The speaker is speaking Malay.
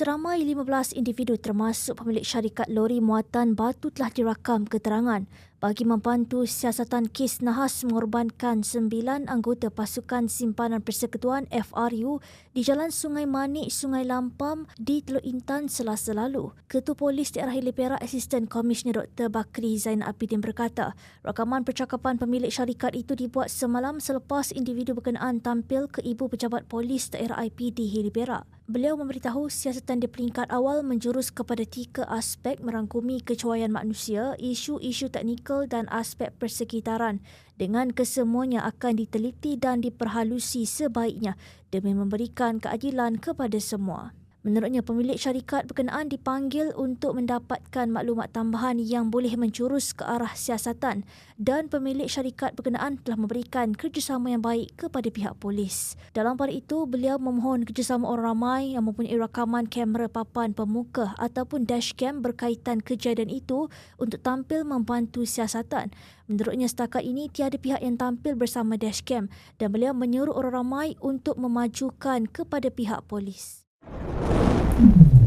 Seramai 15 individu termasuk pemilik syarikat lori muatan batu telah dirakam keterangan bagi membantu siasatan kes nahas mengorbankan sembilan anggota pasukan simpanan persekutuan FRU di Jalan Sungai Manik, Sungai Lampam di Teluk Intan selasa lalu. Ketua Polis Daerah Hilir Perak Asisten Komisioner Dr. Bakri Zain Abidin berkata, rakaman percakapan pemilik syarikat itu dibuat semalam selepas individu berkenaan tampil ke Ibu Pejabat Polis Daerah IPD Hilir Perak. Beliau memberitahu siasatan di peringkat awal menjurus kepada tiga aspek merangkumi kecuaian manusia, isu-isu teknikal dan aspek persekitaran dengan kesemuanya akan diteliti dan diperhalusi sebaiknya demi memberikan keadilan kepada semua. Menurutnya, pemilik syarikat berkenaan dipanggil untuk mendapatkan maklumat tambahan yang boleh mencurus ke arah siasatan dan pemilik syarikat berkenaan telah memberikan kerjasama yang baik kepada pihak polis. Dalam pada itu, beliau memohon kerjasama orang ramai yang mempunyai rakaman kamera papan pemuka ataupun dashcam berkaitan kejadian itu untuk tampil membantu siasatan. Menurutnya, setakat ini tiada pihak yang tampil bersama dashcam dan beliau menyuruh orang ramai untuk memajukan kepada pihak polis. Thank you.